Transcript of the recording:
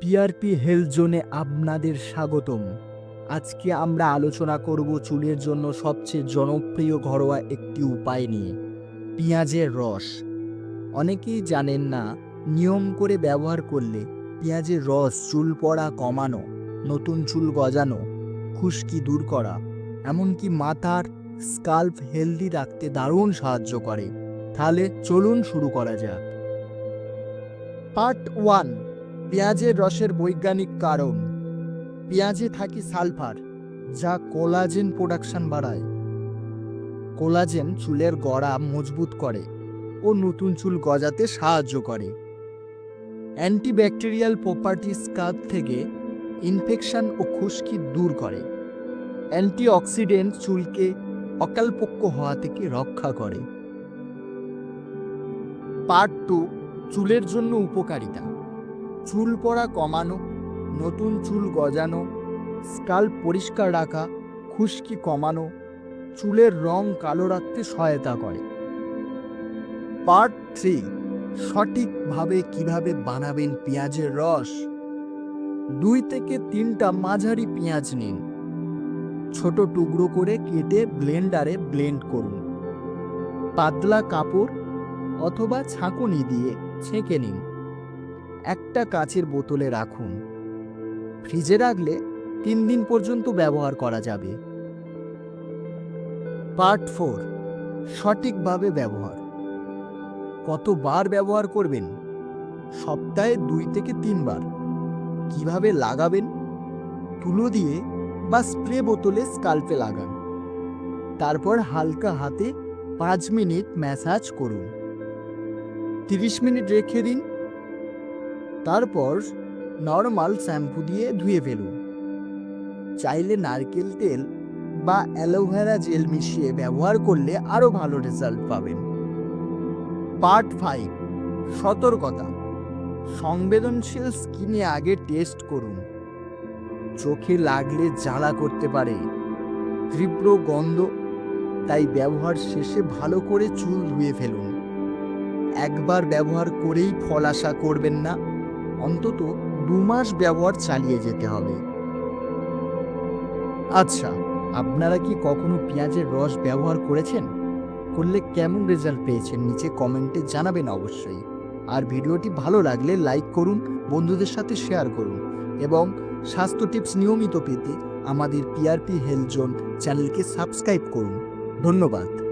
PRP health জোনে আপনাদের স্বাগতম। আজকে আমরা আলোচনা করব চুলের জন্য সবচেয়ে জনপ্রিয় ঘরোয়া একটি উপায় নিয়ে, পেঁয়াজের রস। অনেকেই জানেন না, নিয়ম করে ব্যবহার করলে পেঁয়াজের রস চুল পড়া কমানো, নতুন চুল গজানো, খুশকি দূর করা, এমনকি মাথার স্কাল্প হেলদি রাখতে দারুণ সাহায্য করে। তাহলে চলুন শুরু করা যাক। পার্ট ওয়ান পেঁয়াজের রসের বৈজ্ঞানিক কারণ। পেঁয়াজে থাকি সালফার, যা কোলাজেন প্রোডাকশন বাড়ায়। কোলাজেন চুলের গড়া মজবুত করে ও নতুন চুল গজাতে সাহায্য করে। অ্যান্টিব্যাকটেরিয়াল প্রপার্টি স্কাল্প থেকে ইনফেকশন ও খুশকি দূর করে। অ্যান্টিঅক্সিডেন্ট চুলকে অকালপক্ষ হওয়া থেকে রক্ষা করে। পার্ট টু, চুলের জন্য উপকারিতা। চুল পড়া কমানো, নতুন চুল গজানো স্কাল্প পরিষ্কার রাখা, খুশকি কমানো, চুলের রং কালো রাখতে সহায়তা করে। পার্ট থ্রি, সঠিকভাবে কীভাবে বানাবেন পেঁয়াজের রস? দুই থেকে তিনটা মাঝারি পেঁয়াজ নিন। ছোট টুকরো করে কেটে ব্লেন্ডারে ব্লেন্ড করুন। পাতলা কাপড় অথবা ছাঁকুনি দিয়ে ছেঁকে নিন। একটা কাচের বোতলে রাখুন। ফ্রিজে রাখলে তিন দিন পর্যন্ত ব্যবহার করা যাবে। পার্ট ফোর, সঠিকভাবে ব্যবহার। কতবার ব্যবহার করবেন? সপ্তাহে দুই থেকে তিনবার। কীভাবে লাগাবেন? তুলো দিয়ে বা স্প্রে বোতলে স্কাল্পে লাগান। তারপর হালকা হাতে পাঁচ মিনিট ম্যাসাজ করুন। তিরিশ মিনিট রেখে দিন। তারপর নর্মাল শ্যাম্পু দিয়ে ধুয়ে ফেলুন। চাইলে নারকেল তেল বা অ্যালোভেরা জেল মিশিয়ে ব্যবহার করলে আরও ভালো রেজাল্ট পাবেন। পার্ট ফাইভ, সতর্কতা। সংবেদনশীল স্কিনে আগে টেস্ট করুন। চোখে লাগলে জ্বালা করতে পারে, তীব্র গন্ধ, তাই ব্যবহার শেষে ভালো করে চুল ধুয়ে ফেলুন। একবার ব্যবহার করেই ফল আশা করবেন না। অন্তত দু মাস ব্যবহার চালিয়ে যেতে হবে। আচ্ছা আপনারা কি কখনো পেঁয়াজের রস ব্যবহার করেছেন? করলে কেমন রেজাল্ট পেয়েছেন? নিচে কমেন্টে জানাবেন অবশ্যই। আর ভিডিওটি ভালো লাগলে লাইক করুন, বন্ধুদের সাথে শেয়ার করুন এবং স্বাস্থ্য টিপস নিয়মিত পেতে আমাদের পিআরপি হেলথ জোন চ্যানেলকে সাবস্ক্রাইব করুন। ধন্যবাদ।